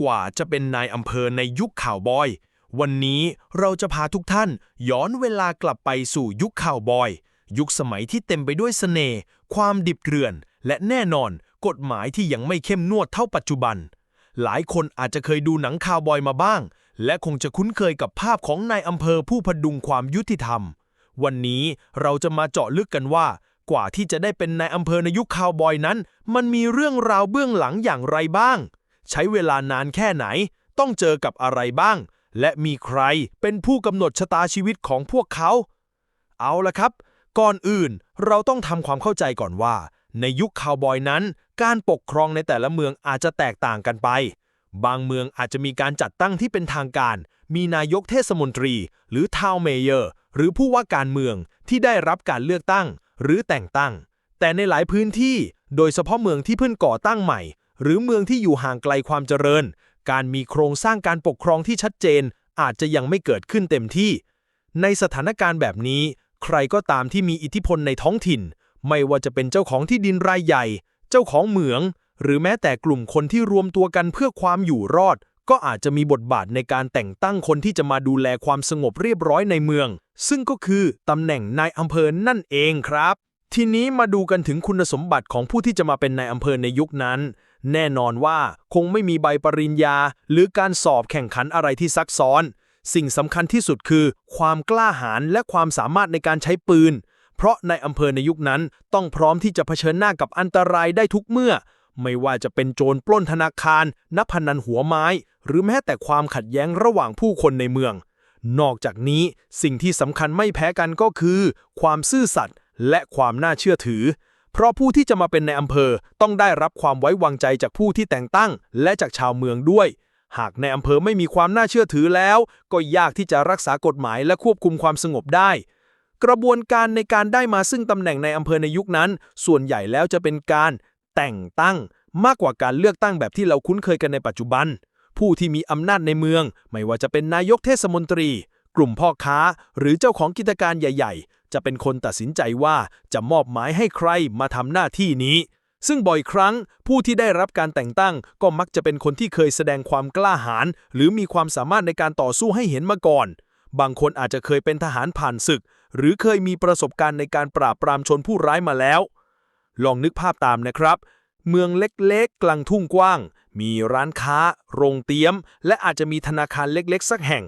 กว่าจะเป็นนายอำเภอในยุคข่าวบอย วันนี้เราจะพาทุกท่านย้อนเวลากลับไปสู่ยุคข่าวบอย ยุคสมัยที่เต็มไปด้วยเสน่ห์ความดิบเกลื่อน และแน่นอน กฎหมายที่ยังไม่เข้มนวดเท่าปัจจุบัน หลายคนอาจจะเคยดูหนังข่าวบอยมาบ้าง และคงจะคุ้นเคยกับภาพของนายอำเภอผู้พดุงความยุติธรรม วันนี้เราจะมาเจาะลึกกันว่ากว่าที่จะได้เป็นนายอำเภอในยุคข่าวบอยนั้น มันมีเรื่องราวเบื้องหลังอย่างไรบ้าง ใช้เวลานานแค่ไหน ต้องเจอกับอะไรบ้าง และมีใครเป็นผู้กำหนดชะตาชีวิตของพวกเขา เอาละครับ ก่อนอื่นเราต้องทำความเข้าใจก่อนว่า ในยุคคาวบอยนั้น การปกครองในแต่ละเมืองอาจจะแตกต่างกันไป บางเมืองอาจจะมีการจัดตั้งที่เป็นทางการ มีนายกเทศมนตรี หรือทาวเมเยอร์ หรือผู้ว่าการเมืองที่ได้รับการเลือกตั้ง หรือแต่งตั้ง แต่ในหลายพื้นที่ โดยเฉพาะเมืองที่เพิ่งก่อตั้งใหม่ หรือเมืองที่อยู่ห่างไกลความเจริญ การมีโครงสร้างการปกครองที่ชัดเจน อาจจะยังไม่เกิดขึ้นเต็มที่ ในสถานการณ์แบบนี้ ใครก็ตามที่มีอิทธิพลในท้องถิ่น ไม่ว่าจะเป็นเจ้าของที่ดินรายใหญ่ เจ้าของเหมือง หรือแม้แต่กลุ่มคนที่รวมตัวกันเพื่อความอยู่รอด ก็อาจจะมีบทบาทในการแต่งตั้งคนที่จะมาดูแลความสงบเรียบร้อยในเมือง ซึ่งก็คือตำแหน่งนายอำเภอนั่นเองครับ ทีนี้มาดูกันถึงคุณสมบัติของผู้ที่จะมาเป็นนายอำเภอในยุคนั้น แน่นอนว่าคงไม่มีใบปริญญา หรือการสอบแข่งขันอะไรที่ซักซ้อน สิ่งสำคัญที่สุดคือ ความกล้าหาญและความสามารถในการใช้ปืน เพราะในอำเภอในยุคนั้นต้องพร้อมที่จะเผชิญหน้ากับอันตรายได้ทุกเมื่อ ไม่ว่าจะเป็นโจรปล้นธนาคาร นักพนันหัวไม้ หรือแม้แต่ความขัดแย้งระหว่างผู้คนในเมือง นอกจากนี้สิ่งที่สำคัญไม่แพ้กันก็คือ ความซื่อสัตย์และความน่าเชื่อถือ เพราะผู้ที่จะมาเป็นในอำเภอต้องได้รับความไว้วางใจจากผู้ที่แต่งตั้ง และจากชาวเมืองด้วย หากในอำเภอไม่มีความน่าเชื่อถือแล้ว ก็ยากที่จะรักษากฎหมายและควบคุมความสงบได้ กระบวนการในการได้มาซึ่งตำแหน่งในอำเภอในยุคนั้น ส่วนใหญ่แล้วจะเป็นการแต่งตั้งมากกว่าการเลือกตั้งแบบที่เราคุ้นเคยกันในปัจจุบัน ผู้ที่มีอำนาจในเมือง ไม่ว่าจะเป็นนายกเทศมนตรี กลุ่มพ่อค้า หรือเจ้าของกิจการใหญ่ๆ จะเป็นคนตัดสินใจว่าจะมอบหมายให้ใครมาทำหน้าที่นี้ ซึ่งบ่อยครั้งผู้ที่ได้รับการแต่งตั้งก็มักจะเป็นคนที่เคยแสดงความกล้าหาญหรือมีความสามารถในการต่อสู้ให้เห็นมาก่อน บางคนอาจจะเคยเป็นทหารผ่านศึก หรือเคยมีประสบการณ์ในการปราบปรามชนผู้ร้ายมาแล้ว ลองนึกภาพตามนะครับ เมืองเล็กๆ กลางทุ่งกว้าง มีร้านค้า โรงเตี้ยม และอาจจะมีธนาคารเล็กๆ สักแห่ง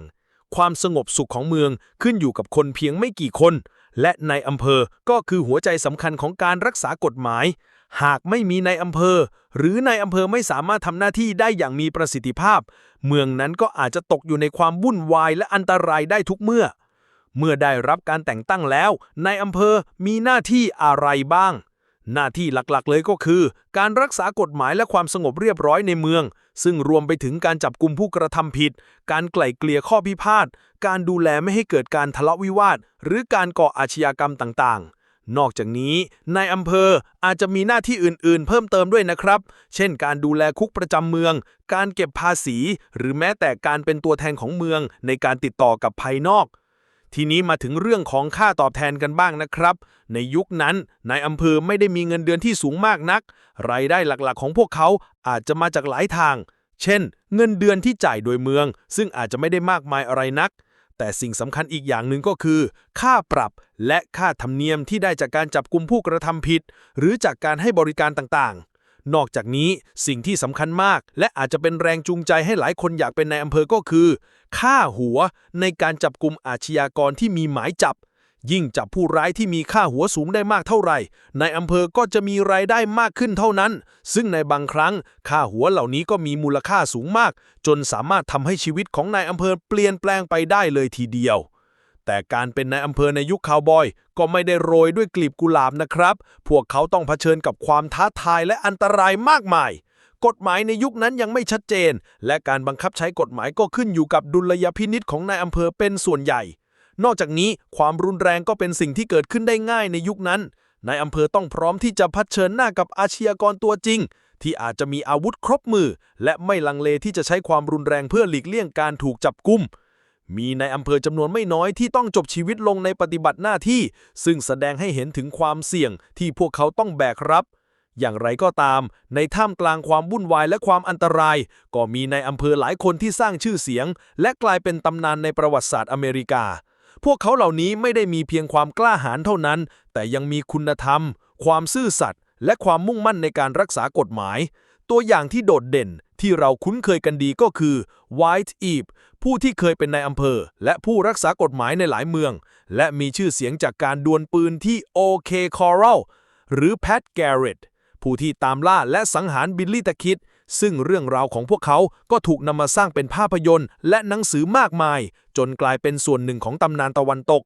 ความสงบสุขของเมืองขึ้นอยู่กับคนเพียงไม่กี่คน และในอำเภอก็คือหัวใจสำคัญของการรักษากฎหมาย หากไม่มีในอำเภอ หรือในอำเภอไม่สามารถทำหน้าที่ได้อย่างมีประสิทธิภาพ เมืองนั้นก็อาจจะตกอยู่ในความวุ่นวายและอันตรายได้ทุกเมื่อ เมื่อได้รับการแต่งตั้งแล้ว ในอำเภอมีหน้าที่อะไรบ้าง หน้าที่หลักๆเลยก็คือ การรักษากฎหมายและความสงบเรียบร้อยในเมือง ซึ่งรวมไปถึงการจับกลุ่มผู้กระทำผิด การไกล่เกลี่ยข้อพิพาท การดูแลไม่ให้เกิดการทะเลาะวิวาท หรือการก่ออาชญากรรมต่างๆ นอกจากนี้ในอำเภออาจจะมีหน้าที่อื่นๆ เพิ่มเติมด้วยนะครับ เช่น การดูแลคุกประจำเมือง การเก็บภาษี หรือแม้แต่การเป็นตัวแทนของเมืองในการติดต่อกับภายนอก ทีนี้มาถึงเรื่องของค่าตอบแทนกันบ้างนะครับ ในยุคนั้นนายอำเภอไม่ได้มีเงินเดือนที่สูงมากนัก รายได้หลักๆ ของพวกเขาอาจจะมาจากหลายทาง เช่น เงินเดือนที่จ่ายโดยเมือง ซึ่งอาจจะไม่ได้มากมายอะไรนัก แต่สิ่งสำคัญอีกอย่างหนึ่งก็คือ ค่าปรับและค่าธรรมเนียมที่ได้จากการจับกุมผู้กระทำผิด หรือจากการให้บริการต่างๆ นอกจากนี้สิ่งที่สำคัญมาก และอาจจะเป็นแรงจูงใจให้หลายคนอยากเป็นนายอำเภอก็คือ ค่าหัวในการจับกลุ่มอาชญากรที่มีหมายจับ ยิ่งจับผู้ร้ายที่มีค่าหัวสูงได้มากเท่าไหร่ในอำเภอก็จะมีรายได้มากขึ้นเท่านั้น ซึ่งในบางครั้ง ค่าหัวเหล่านี้ก็มีมูลค่าสูงมาก จนสามารถทำให้ชีวิตของนายอำเภอเปลี่ยนแปลงไปได้เลยทีเดียว แต่การเป็นนายอำเภอในยุคคาวบอย ก็ไม่ได้โรยด้วยกลีบกุหลาบนะครับ พวกเขาต้องเผชิญกับความท้าทายและอันตรายมากมาย กฎหมายในยุคนั้นยังไม่ชัดเจน และการบังคับใช้กฎหมายก็ขึ้นอยู่กับดุลยพินิษของนายอำเภอเป็นส่วนใหญ่ นอกจากนี้ความรุนแรงก็เป็นสิ่งที่เกิดขึ้นได้ง่ายในยุคนั้นนายอำเภอต้องพร้อมที่จะเผชิญหน้ากับอาชญากรตัวจริง ที่อาจจะมีอาวุธครบมือ และไม่ลังเลที่จะใช้ความรุนแรงเพื่อหลีกเลี่ยงการถูกจับกุม มีในอำเภอจำนวนไม่น้อยที่ต้องจบชีวิตลงในปฏิบัติหน้าที่ ซึ่งแสดงให้เห็นถึงความเสี่ยงที่พวกเขาต้องแบกรับ อย่างไรก็ตาม ในท่ามกลางความวุ่นวายและความอันตราย ก็มีในอำเภอหลายคนที่สร้างชื่อเสียง และกลายเป็นตำนานในประวัติศาสตร์อเมริกา พวกเขาเหล่านี้ไม่ได้มีเพียงความกล้าหาญเท่านั้น แต่ยังมีคุณธรรม ความซื่อสัตย์และความมุ่งมั่นในการรักษากฎหมาย ตัวอย่างที่โดดเด่นที่เราคุ้นเคยกันดีก็คือ White Eve ผู้ที่เคยเป็นนายอำเภอ และผู้รักษากฎหมายในหลายเมือง และมีชื่อเสียงจากการดวลปืนที่ OK Corral หรือ Pat Garrett ผู้ที่ตามล่าและสังหารบิลลี่ตะคิด ซึ่งเรื่องราวของพวกเขาก็ถูกนำมาสร้างเป็นภาพยนตร์ และหนังสือมากมาย จนกลายเป็นส่วนหนึ่งของตำนานตะวันตก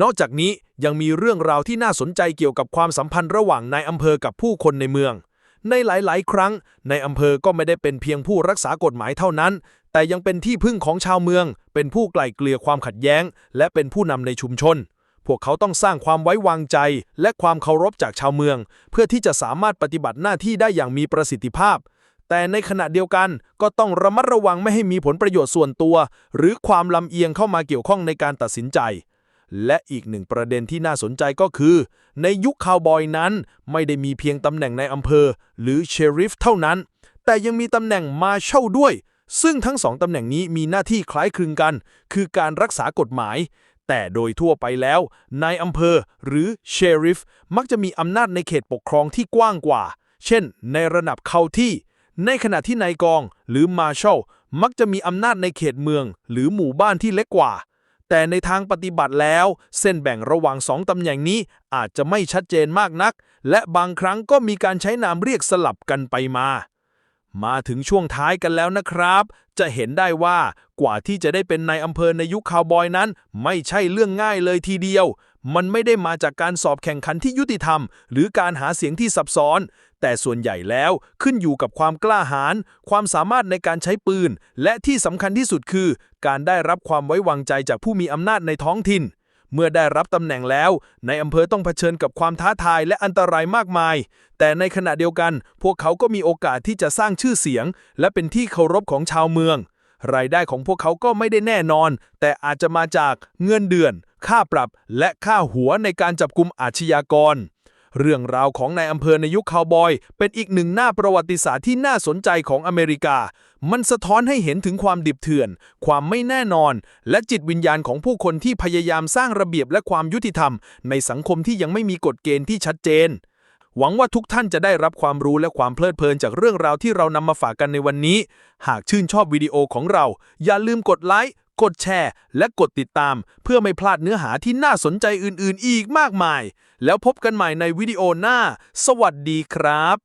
นอกจากนี้ยังมีเรื่องราวที่น่าสนใจเกี่ยวกับความสัมพันธ์ระหว่างนายอำเภอกับผู้คนในเมือง ในหลายๆ ครั้ง ในอำเภอก็ไม่ได้เป็นเพียงผู้รักษากฎหมายเท่านั้น แต่ยังเป็นที่พึ่งของชาวเมือง เป็นผู้ไกล่เกลี่ยความขัดแย้ง และเป็นผู้นำในชุมชน พวกเขาต้องสร้างความไว้วางใจ และความเคารพจากชาวเมือง เพื่อที่จะสามารถปฏิบัติหน้าที่ได้อย่างมีประสิทธิภาพ แต่ในขณะเดียวกันก็ต้องระมัดระวังไม่ให้มีผลประโยชน์ส่วนตัว หรือความลำเอียงเข้ามาเกี่ยวข้องในการตัดสินใจ และอีกหนึ่งประเด็นที่น่าสนใจก็คือ ในยุคคาวบอยนั้น ไม่ได้มีเพียงตำแหน่งในอำเภอ หรือเชริฟเท่านั้น แต่ยังมีตำแหน่งมาเช่าด้วย ซึ่งทั้งสองตำแหน่งนี้มีหน้าที่คล้ายคลึงกัน คือการรักษากฎหมาย แต่โดยทั่วไปแล้วนายอำเภอหรือเชริฟมักจะมีอำนาจในเขตปกครองที่กว้างกว่า เช่น ในระดับเคาที่ ในขณะที่นายกองหรือมาร์ชัลมักจะมีอำนาจในเขตเมือง หรือหมู่บ้านที่เล็กกว่า แต่ในทางปฏิบัติแล้ว เส้นแบ่งระหว่างสองตำแหน่งนี้อาจจะไม่ชัดเจนมากนัก และบางครั้งก็มีการใช้นามเรียกสลับกันไปมา มาถึงช่วงท้ายกันแล้วนะครับ จะเห็นได้ว่ากว่าที่จะได้เป็นนายอำเภอในยุคคาวบอยนั้น ไม่ใช่เรื่องง่ายเลยทีเดียว มันไม่ได้มาจากการสอบแข่งขันที่ยุติธรรม หรือการหาเสียงที่ซับซ้อน แต่ส่วนใหญ่แล้วขึ้นอยู่กับความกล้าหาญความสามารถในการใช้ปืน และที่สำคัญที่สุดคือ การได้รับความไว้วางใจจากผู้มีอำนาจในท้องถิ่น เมื่อได้รับตำแหน่งแล้ว ในอำเภอต้องเผชิญกับความท้าทายและอันตรายมากมาย แต่ในขณะเดียวกัน พวกเขาก็มีโอกาสที่จะสร้างชื่อเสียง และเป็นที่เคารพของชาวเมือง รายได้ของพวกเขาก็ไม่ได้แน่นอน แต่อาจจะมาจากเงินเดือน ค่าปรับ และค่าหัวในการจับกลุ่มอาชญากร เรื่องราวของนายอำเภอในยุคคาวบอย เป็นอีกหนึ่งหน้าประวัติศาสตร์ที่น่าสนใจของอเมริกา มันสะท้อนให้เห็นถึงความดิบเถื่อน ความไม่แน่นอน และจิตวิญญาณของผู้คนที่พยายามสร้างระเบียบและความยุติธรรม ในสังคมที่ยังไม่มีกฎเกณฑ์ที่ชัดเจน หวังว่าทุกท่านจะได้รับความรู้และความเพลิดเพลินจากเรื่องราวที่เรานำมาฝากกันในวันนี้ หากชื่นชอบวิดีโอของเรา อย่าลืมกดไลค์ กดแชร์ และกดติดตาม เพื่อไม่พลาดเนื้อหาที่น่าสนใจอื่น ๆ อีกมากมาย แล้วพบกันใหม่ในวิดีโอหน้า สวัสดีครับ